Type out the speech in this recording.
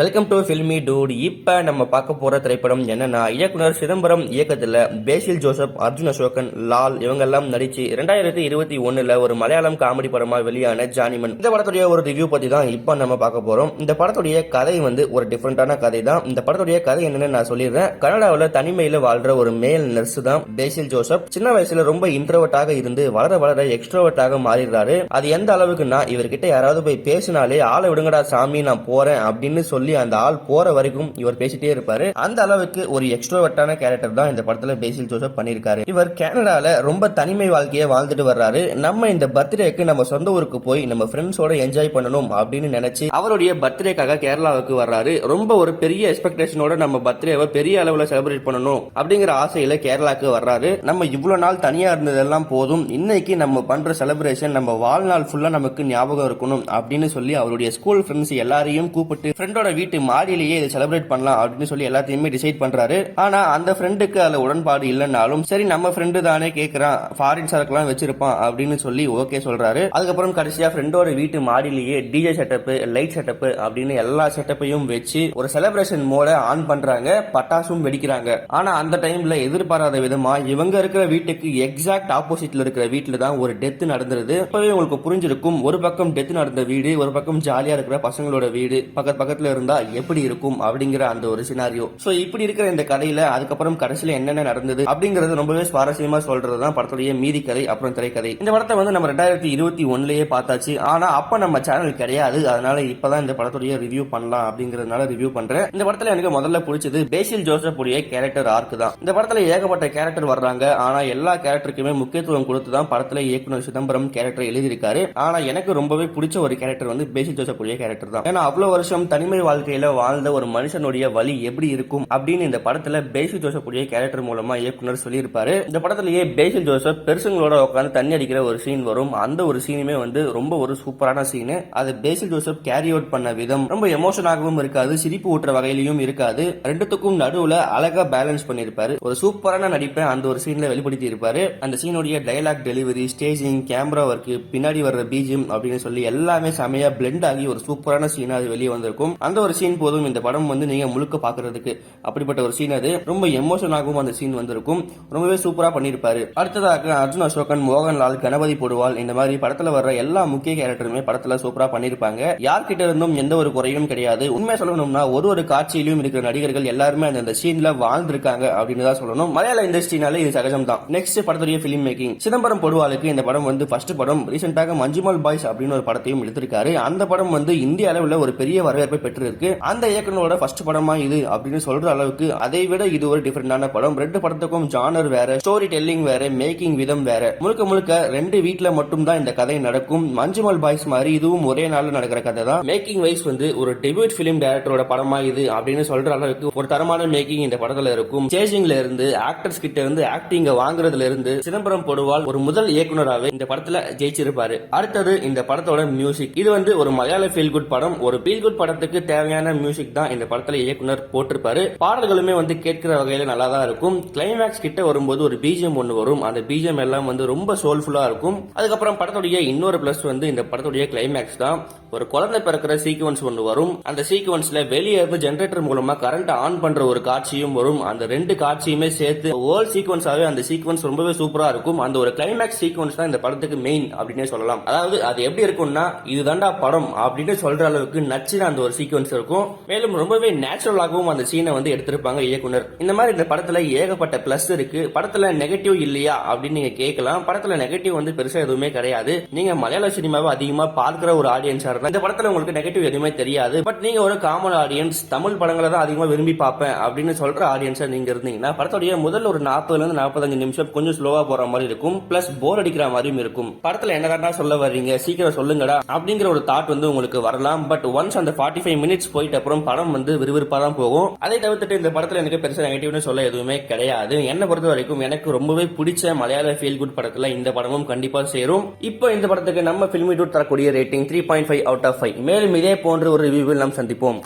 Welcome to filmi dude இப்போ நம்ம பார்க்க போகிற திரைப்படம் என்னன்னா இயக்குனர் சிதம்பரம் இயக்கத்தில் பேசில் ஜோசப் அர்ஜுன் அசோகன் லால் இவங்கெல்லாம் நடிச்சு ரெண்டாயிரத்தி இருபத்தி ஒன்றில் ஒரு மலையாளம் காமெடி படமாக வெளியான ஜானிமன். இந்த படத்துடைய ஒரு ரிவ்யூ பற்றி தான் இப்போ நம்ம பார்க்க போகிறோம் இந்த படத்துடைய கதை வந்து ஒரு டிஃப்ரெண்ட்டான கதை தான். இந்த படத்துடைய கதை என்னன்னு நான் சொல்லிடுறேன். கனடாவில் தனிமையில் வாழ்ற ஒரு மேல் நர்ஸ் தான் பேசில் ஜோசப். சின்ன வயசுல ரொம்ப இன்ட்ரோவர்ட்டாக இருந்து வளர வளர எக்ஸ்ட்ரோவர்ட்டாக மாறிடுறாரு. அது எந்த அளவுக்குன்னா இவர்கிட்ட யாராவது போய் பேசினாலே ஆளை விடுங்கடா சாமி நான் போறேன் அப்படின்னு சொல்லி அந்த ஆள் போற வரைக்கும் இவர் பேசிட்டே இருப்பாரு. அந்த அளவுக்கு ஒரு எக்ஸ்ட்ரோவர்ட்டான கேரக்டர் தான் இந்த படத்துல பேசில் ஜோசப் பண்ணிருக்காரு இவர் கனடால ரொம்ப தனிமை வாழ்க்கையை வாழ்ந்துட்டு வர்றாரு. நம்ம இந்த பர்த்டேக்கு நம்ம சொந்த ஊருக்கு போய் நம்ம ஃப்ரெண்ட்ஸோட என்ஜாய் பண்ணணும் அப்படின்னு நினைச்சு அவருடைய பர்த்டேக்காக கேரளாவுக்கு வர்றாரு. ரொம்ப ஒரு பெரிய எக்ஸ்பெக்டேஷனோட நம்ம பர்த்டேவை பெரிய அளவுல செலிப்ரேட் பண்ணணும் அப்படிங்கிற ஆசையில கேரளாக்கு வர்றாரு. நம்ம இவ்வளவு நாள் தனியா இருந்ததெல்லாம் போதும். இன்னைக்கு நம்ம பண்ற செலிப்ரேஷன் நம்ம வாழ்நாள் ஃபுல்லா நமக்கு ஞாபகம் இருக்கணும் அப்படின்னு சொல்லி அவருடைய ஸ்கூல் ஃப்ரெண்ட்ஸ் எல்லாரையும் கூப்பிட்டு ஃப்ரெண்டோட வீட்டு மாடியிலேயே இதை செலிப்ரேட் பண்ணலாம் அப்படின்னு சொல்லி எல்லாத்தையுமே டிசைட் பண்றாரு. ஆனா அந்த ஃப்ரெண்டுக்கு அதுல உடன்பாடு இல்லைனாலும் சரி நம்ம ஃப்ரெண்டு தானே கேட்கறான் ஃபாரின் சரக்குலாம் வச்சிருப்பான் அப்படின்னு சொல்லி ஓகே சொல்றாரு. அதுக்கப்புறம் கடைசியா ஃப்ரெண்டோட வீட்டு மாடியிலேயே டிஜே செட்டப் லைட் செட்டப் அப்படின்னு எல்லா செட்டப்பையும் வச்சு ஒரு செலிப்ரேஷன் மோட ஆன் பண்றாங்க பட்டாசும் வெடிக்கிறாங்க. ஆனா அந்த டைம்ல எதிர்பாராத விதமா இவங்க இருக்கிற வீட்டுக்கு எக்ஸாக்ட் ஆப்போசிட்ல இருக்கிற வீட்டுல தான் ஒரு டெத் நடந்துருது. இப்பவே உங்களுக்கு புரிஞ்சிருக்கும் ஒரு பக்கம் டெத் நடந்த வீடு ஒரு பக்கம் ஜாலியா இருக்கிற பசங்களோட வீடு பக்கத்து பக்கத்துல இருந்த எப்படி இருக்கும் அப்படிங்கிற அந்த ஒரு சினாரியோ சோ இப்படி இருக்கிற இந்த கதையில அதுக்கப்புறம் கடைசியில என்னென்ன நடந்தது அப்படிங்கறது ரொம்பவே சுவாரஸ்யமா சொல்றதுதான் படத்துடைய மீதி கதை அப்புறம் திரைக்கதை. இந்த படத்தை வந்து நம்ம ரெண்டாயிரத்தி இருபத்தி ஒன்னுலயே பார்த்தாச்சு. ஆனா அப்ப நம்ம சேனல் கிடையாது. அதனால இப்பதான் இந்த படத்துடைய ரிவ்யூ பண்ணலாம் அப்படிங்கறதுனால ரிவ்யூ பண்றேன். இந்த படத்துல எனக்கு முதல்ல பிடிச்சது பேசில் ஜோசப் உடைய கேரக்டர் ஆர்க் தான். இந்த படத்துல ஏகப்பட்ட கேரக்டர் வர்றாங்க. ஆனா எல்லா கேரக்டருக்குமே முக்கியத்துவம் கொடுத்து தான் படத்துல இயக்குனர் சிதம்பரம் கேரக்டர் எழுதியிருக்காரு. ஆனா எனக்கு ரொம்பவே பிடிச்ச ஒரு கேரக்டர் வந்து பேசில் ஜோசப் உடைய கேரக்டர் தான். ஏன்னா அவ்வளவு வருஷம் தனிமை வாழ்க்கையில வாழ்ந்த ஒரு மனுஷனுடைய வழி எப்படி இருக்கும் அப்படின்னு இந்த படத்துல பேசில் ஜோசப் உடைய கேரக்டர் மூலமா இயக்குனர் சொல்லியிருப்பாரு. இந்த படத்திலேயே பேசில் ஜோசப் பெருசுங்களோட உட்காந்து தண்ணி அடிக்கிற ஒரு சீன் வரும். அந்த ஒரு சீனுமே வந்து ரொம்ப ஒரு சூப்பரான சீனு அது பேசில் ஜோசப் கேரி அவுட் பண்ண விதம். ரொம்ப எமோஷனாகவும் இருக்காது சிரிப்பு ஊட்டுற வகையிலையும் இருக்காது. ரெண்டுத்துக்கும் நடுவுல அழகா பேலன்ஸ் பண்ணிருப்பாரு ஒரு சூப்பரான நடிப்பை அந்த ஒரு சீன்ல வெளிப்படுத்தி இருப்பாரு அந்த சீனுடைய dialogue delivery staging camera work பின்னாடி வர்ற பீஜியம் அப்படின்னு சொல்லி எல்லாமே செமையா பிளெண்ட் ஆகி ஒரு சூப்பரான சீனா அது வெளியே வந்திருக்கும். அந்த ஒரு சீன் போதும். இந்த படம் வந்து நீங்க முழுக்க பாக்குறதுக்கு. அப்படிப்பட்ட ஒரு சீன் அது. ரொம்ப எமோஷன் ஆகும் அந்த சீன் வந்திருக்கும். ரொம்பவே சூப்பரா பண்ணிருப்பாரு. அடுத்ததாக அர்ஜுன் அசோகன் மோகன்லால் கணபதி போடுவால் இந்த மாதிரி படத்துல வர்ற எல்லா முக்கிய கேரக்டருமே படத்துல சூப்பரா பண்ணிருப்பாங்க. யார்கிட்ட இருந்தும் எந்த ஒரு குறையும் கிடையாது. உண்மை சொல்லணும்னா ஒரு ஒரு காட்சியிலும் இருக்கிற நடிகர்கள் எல்லாருமே அந்த சீன்ல வாழ்ந்திருக்காங்க அப்படின்னு தான் சொல்லணும். மலையாள இண்டஸ்ட்ரினால இது சகஜம் தான் நெக்ஸ்ட் படத்துடைய பிலிம் மேக்கிங் சிதம்பரம் பொடுவாளுக்கு இந்த படம் வந்து ஃபர்ஸ்ட் படம். ரீசெண்டாக மஞ்சுமல் பாய்ஸ் அப்படின்னு ஒரு படத்தையும் எடுத்திருக்காரு. அந்த படம் வந்து இந்திய அளவில் ஒரு பெரிய வரவேற்பை பெற்றிருக்கு. இருக்கு. அந்த இயக்குனரோட ஃபர்ஸ்ட் படமா இது அப்படின்னு சொல்ற அளவுக்கு அதை விட இது ஒரு டிஃபரெண்டான படம். ரெண்டு படத்துக்கும் ஜானர் வேற ஸ்டோரி டெல்லிங் வேற மேக்கிங் விதம் வேற. முழுக்க முழுக்க ரெண்டு வீட்டுல மட்டும் தான் இந்த கதை நடக்கும். மஞ்சுமல் பாய்ஸ் மாதிரி இதுவும் ஒரே நாள்ல நடக்கிற கதை தான். மேக்கிங் வைஸ் வந்து ஒரு டெபியூட் பிலிம் டைரக்டரோட படமா இது அப்படின்னு சொல்ற அளவுக்கு ஒரு தரமான மேக்கிங் இந்த படத்துல இருக்கும். சேஜிங்ல இருந்து ஆக்டர்ஸ் கிட்ட இருந்து ஆக்டிங்க வாங்குறதுல இருந்து சிதம்பரம் பொடுவால் ஒரு முதல் இயக்குனராகவே இந்த படத்துல ஜெயிச்சிருப்பாரு. அடுத்தது இந்த படத்தோட மியூசிக் இது வந்து ஒரு மலையாள ஃபீல் குட் படம். ஒரு ஃபீல் குட் படத்துக்கு தேவையான மியூசிக் தான் இந்த படத்துல இயக்குனர் போட்டிருப்பாரு. பாடல்களுமே வந்து கேட்கிற வகையில நல்லா தான் இருக்கும். கிளைமேக்ஸ் கிட்ட வரும்போது ஒரு பிஜிஎம் ஒன்று வரும். அந்த பிஜிஎம் எல்லாம் வந்து ரொம்ப சோல்ஃபுல்லா இருக்கும். அதுக்கப்புறம் படத்துடைய இன்னொரு பிளஸ் வந்து இந்த படத்துடைய கிளைமேக்ஸ் தான். ஒரு குழந்தை பிறக்கிற சீக்வன்ஸ் ஒன்று வரும். அந்த சீக்வன்ஸ்ல வெளியே இருந்து ஜென்ரேட்டர் மூலமா கரண்ட் ஆன் பண்ற ஒரு காட்சியும் வரும். அந்த ரெண்டு காட்சியுமே சேர்த்து ஓல் சீக்வன்ஸாவே அந்த சீக்வன்ஸ் ரொம்பவே சூப்பரா இருக்கும். அந்த ஒரு கிளைமேக்ஸ் சீக்வன்ஸ் தான் இந்த படத்துக்கு மெயின் அப்படின்னே சொல்லலாம். அதாவது அது எப்படி இருக்கும்னா இதுதான்டா படம் அப்படின்னு சொல்ற அளவுக்கு நச்சு அந்த ஒரு சீக்வன்ஸ் இருக்கும். மேலும் ரொம்பவே நேச்சுரலாகவும் அந்த சீனை வந்து எடுத்திருப்பாங்க இயக்குனர். இந்த மாதிரி இந்த படத்துல ஏகப்பட்ட பிளஸ் இருக்கு. படத்துல நெகட்டிவ் இல்லையா அப்படின்னு நீங்க கேட்கலாம். படத்துல நெகட்டிவ் வந்து பெருசா எதுவுமே கிடையாது. நீங்க மலையாள சினிமாவை அதிகமா பார்க்கிற ஒரு ஆடியன்ஸா இருந்தா இந்த படத்துல உங்களுக்கு நெகட்டிவ் எதுவுமே தெரியாது. பட் நீங்க ஒரு காமன் ஆடியன்ஸ் தமிழ் படங்களை தான் அதிகமா விரும்பி பார்ப்பேன் அப்படின்னு சொல்ற ஆடியன்ஸா நீங்க இருந்தீங்கன்னா படத்துடைய முதல் ஒரு நாற்பதுல இருந்து நாற்பத்தஞ்சு நிமிஷம் கொஞ்சம் ஸ்லோவா போற மாதிரி இருக்கும். பிளஸ் போர் அடிக்கிற மாதிரியும் இருக்கும். படத்துல என்னடா சொல்ல வர்றீங்க? சீக்கிரம் சொல்லுங்கடா அப்படிங்கிற ஒரு தாட் வந்து உங்களுக்கு வரலாம். பட் ஒன்ஸ் அந்த ஃபார்ட்டி ஃபைவ் மினிட்ஸ் போயிட்ட அப்புறம் படம் வந்து விறுவிறுப்பா தான் போகும். அதை தவிர்த்துட்டு இந்த படத்துல எனக்கு பெருசா நெகட்டிவ்னு சொல்ல எதுவுமே கிடையாது. என்னை பொறுத்த வரைக்கும் எனக்கு ரொம்பவே பிடிச்ச மலையாள ஃபீல் குட் படத்துல இந்த படமும் கண்டிப்பா சேரும். இப்போ இந்த படத்துக்கு நம்ம பிலிமி டூட் தரக்கூடிய rating three point five out of five மேலும் இதே போன்ற ஒரு ரிவ்யூவில் நாம் சந்திப்போம்.